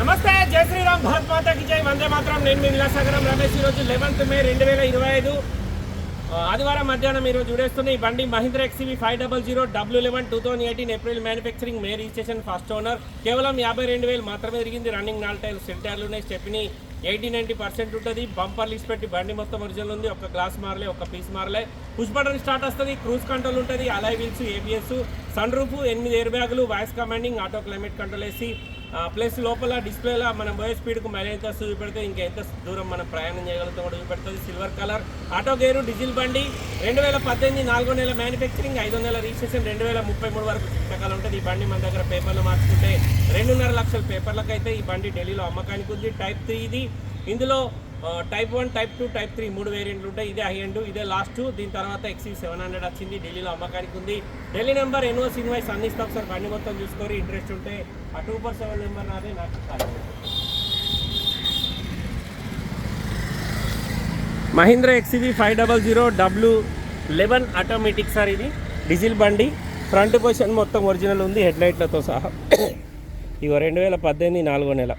నమస్తే జై శ్రీరామ్ భారత్ మాతాకి జై వందే మాత్రం. నేను మీ విలాసాగరం రమేష్. ఈరోజు లెవెన్త్ మే రెండు వేల ఇరవై ఐదు ఆదివారం మధ్యాహ్నం మీరు చూడేస్తున్న ఈ బండి Mahindra XUV five double zero W eleven two thousand eighteen April manufacturing May registration first owner. కేవలం యాభై రెండు వేలు మాత్రమే తిరిగింది. రన్నింగ్ నాలుగు టైర్లు సెల్ టైర్లు ఉన్నాయి. స్టెప్ని ఎయిటీ నైంటీ పర్సెంట్ ఉంటుంది. బంపర్ లిస్ట్ పెట్టి బండి మొత్తం ఒరిజినల్ ఉంది. ఒక గ్లాస్ మారలే ఒక పీస్ మారలే. పుష్ బటన్ స్టార్ట్ వస్తుంది. క్రూజ్ కంట్రోల్ ఉంటుంది. Alloy wheels ABS sun roof ఎనిమిది ఎయిర్ బ్యాగులు voice commanding auto climate control వేసి ప్లస్ లోపల డిస్ప్లేలో మనం బయో స్పీడ్కు మైలేజ్ ఎంత చూపెడితే ఇంకా ఎంత దూరం మనం ప్రయాణం చేయగలుగుతాం కూడా చూపెడుతుంది. Silver colour auto gear diesel బండి. రెండు వేల పద్దెనిమిది నాలుగో నెల మ్యానుఫ్యాక్చరింగ్ ఐదో నెల రిజిస్ట్రేషన్ రెండు వేల ముప్పై మూడు వరకు చిట్టకాలు ఉంటుంది ఈ బండి మన దగ్గర పేపర్లు మార్చుకుంటే రెండున్నర లక్షల పేపర్లకు అయితే ఈ బండి ఢిల్లీలో అమ్మకానికి ఉంది. టైప్ త్రీ ఇది. ఇందులో type one type two type three మూడు వేరియంట్లు ఉంటాయి. ఇదే హై ఎండ్ ఇదే లాస్ట్ దీని తర్వాత ఎక్సీ సెవెన్ హండ్రెడ్ వచ్చింది. ఢిల్లీలో అమ్మకానికి ఉంది. ఢిల్లీ నెంబర్ ఎన్ఓస్ ఇన్వాయిస్ అందిస్తాం సార్ బండి మొత్తం చూసుకొని ఇంట్రెస్ట్ ఉంటే ఆ టూ ఫోర్ సెవెన్ నెంబర్ నాదే నాకు call Mahindra XUV five double zero W eleven automatic sir ఇది. డీజిల్ బండి. ఫ్రంట్ పొజిషన్ మొత్తం ఒరిజినల్ ఉంది. హెడ్ లైట్లతో సహా. ఇగో రెండు వేల పద్దెనిమిది నాలుగో నెల.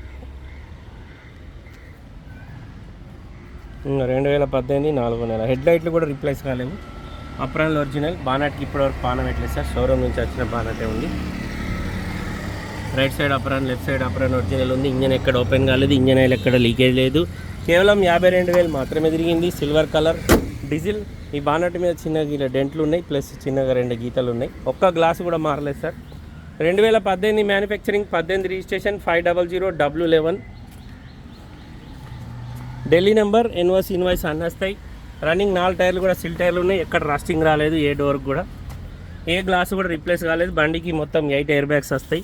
రెండు వేల పద్దెనిమిది నాలుగో నెల. హెడ్ లైట్లు కూడా రీప్లేస్ కాలేవు. అప్రాన్ ఒరిజినల్ బానట్కి ఇప్పటివరకు పానం పెట్టలేదు సార్? షోరూమ్ నుంచి వచ్చిన బానటే ఉంది. Right side apron left side apron original ఉంది. ఇంజన్ ఎక్కడ ఓపెన్ కాలేదు ఇంజన్ ఆయిల్ ఎక్కడ లీకేజ్ లేదు. కేవలం యాభై రెండు వేలు మాత్రమే తిరిగింది. Silver colour diesel. ఈ బానట్ మీద చిన్న డెంట్లు ఉన్నాయి ప్లస్ చిన్నగా రెండు గీతలు ఉన్నాయి. ఒక్క గ్లాస్ కూడా మారలేదు సార్. రెండు వేల పద్దెనిమిది మ్యానుఫ్యాక్చరింగ్ పద్దెనిమిది registration five double zero W eleven. Delhi number NOC invoice అన్నీ వస్తాయి రన్నింగ్ నాలుగు టైర్లు కూడా సిల్ టైర్లు ఉన్నాయి. ఎక్కడ రస్టింగ్ రాలేదు ఏ డోర్కి కూడా. ఏ గ్లాస్ కూడా రీప్లేస్ కాలేదు. బండికి మొత్తం ఎయిట్ ఎయిర్ బ్యాగ్స్ వస్తాయి.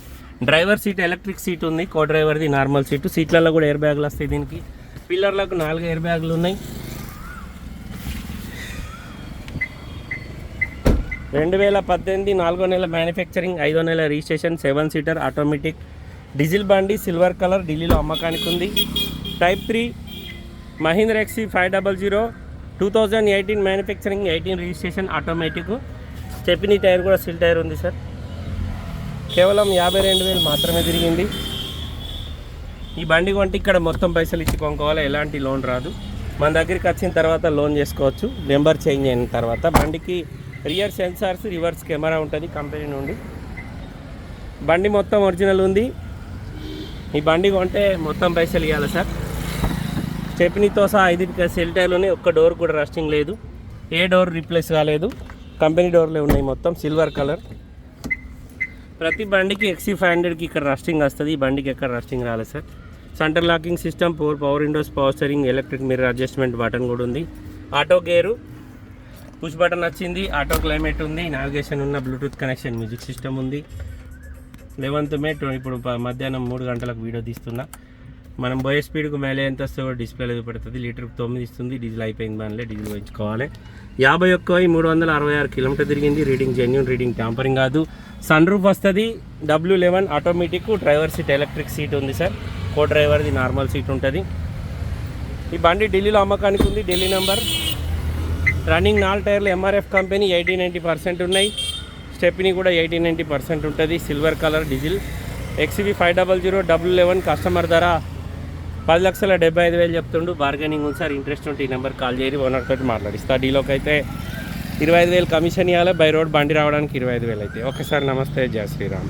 డ్రైవర్ సీట్ ఎలక్ట్రిక్ సీట్ ఉంది. కో డ్రైవర్ది నార్మల్ సీటు. సీట్లలో కూడా ఎయిర్ బ్యాగులు వస్తాయి దీనికి. పిల్లర్లకు నాలుగు ఎయిర్ బ్యాగులు ఉన్నాయి. రెండు వేల పద్దెనిమిది నాలుగో నెల మ్యానుఫ్యాక్చరింగ్ ఐదో నెల registration seven seater automatic. Diesel బండి సిల్వర్ కలర్ ఢిల్లీలో అమ్మకానికి ఉంది. Type three Mahindra XUV five double zero two thousand eighteen manufacturing eighteen registration automatic stepney tyre కూడా సిల్ టైర్ ఉంది సార్ కేవలం యాభై రెండు వేలు మాత్రమే తిరిగింది. ఈ బండి కొంటే ఇక్కడ మొత్తం పైసలు ఇచ్చి కొనుక్కోవాలి? ఎలాంటి లోన్ రాదు. మన దగ్గరికి వచ్చిన తర్వాత లోన్ చేసుకోవచ్చు. నెంబర్ చేంజ్ అయిన తర్వాత. బండికి రియర్ సెన్సార్స్ రివర్స్ కెమెరా ఉంటుంది కంపెనీ నుండి. బండి మొత్తం ఒరిజినల్ ఉంది. ఈ బండి కొంటే మొత్తం పైసలు ఇవ్వాలి సార్ చెప్పినతో సహా ఐదు సెల్ టైర్లోనే ఒక్క డోర్ కూడా రస్టింగ్ లేదు. ఏ డోర్ రీప్లేస్ కాలేదు. కంపెనీ డోర్లే ఉన్నాయి మొత్తం సిల్వర్ కలర్. ప్రతి బండికి ఎక్సీ ఫైవ్ హండ్రెడ్కి ఇక్కడ రస్టింగ్ వస్తుంది. ఈ బండికి ఎక్కడ రస్టింగ్ రాలేదు sir. Centre locking system power power windows power steering electric mirror adjustment button కూడా ఉంది. ఆటో గేరు పుష్ బటన్ వచ్చింది. ఆటో క్లైమేట్ ఉంది. నావిగేషన్ ఉన్న బ్లూటూత్ కనెక్షన్ మ్యూజిక్ సిస్టమ్ ఉంది. లెవెన్త్ మే ఇప్పుడు మధ్యాహ్నం మూడు గంటలకు వీడియో తీస్తున్నా. మనం పోయే స్పీడ్కు మేలే ఎంత వస్తుందో డిస్ప్లేలో చూపెడుతుంది లీటర్ తొమ్మిది ఇస్తుంది. డీజిల్ అయిపోయింది మనలే డీజిల్ పోయించుకోవాలి. యాభై ఒక్క మూడు వందల అరవై ఆరు కిలోమీటర్ తిరిగింది. రీడింగ్ జెన్యున్ రీడింగ్ ట్యాంపరింగ్ కాదు. సన్ రూఫ్ వస్తుంది. W eleven automatic driver seat electric seat ఉంది సార్. కో డ్రైవర్ది నార్మల్ సీట్ ఉంటుంది. ఈ బండి ఢిల్లీలో అమ్మకానికి ఉంది. ఢిల్లీ నెంబర్. రన్నింగ్ నాలుగు టైర్లు MRF company eighty ninety percent ఉన్నాయి. స్టెప్ని కూడా ఎయిటీ నైంటీ పర్సెంట్ ఉంటుంది. Silver colour diesel. XUV five double zero W eleven customer ధర పది లక్షల డెబ్బై ఐదు వేలు చెప్తుండు. బార్గెనింగ్ ఉంది సార్. ఇంట్రెస్ట్ ఉంటే ఈ నెంబర్ కాల్ చేయరు. ఓనర్ తోటి మాట్లాడిస్తా. డీలోకి అయితే ఇరవై ఐదు వేలు కమిషన్ ఇవ్వాలి బై రోడ్ బండి రావడానికి ఇరవై ఐదు వేలు అయితే. ఒకసారి నమస్తే. జయ శ్రీరామ్.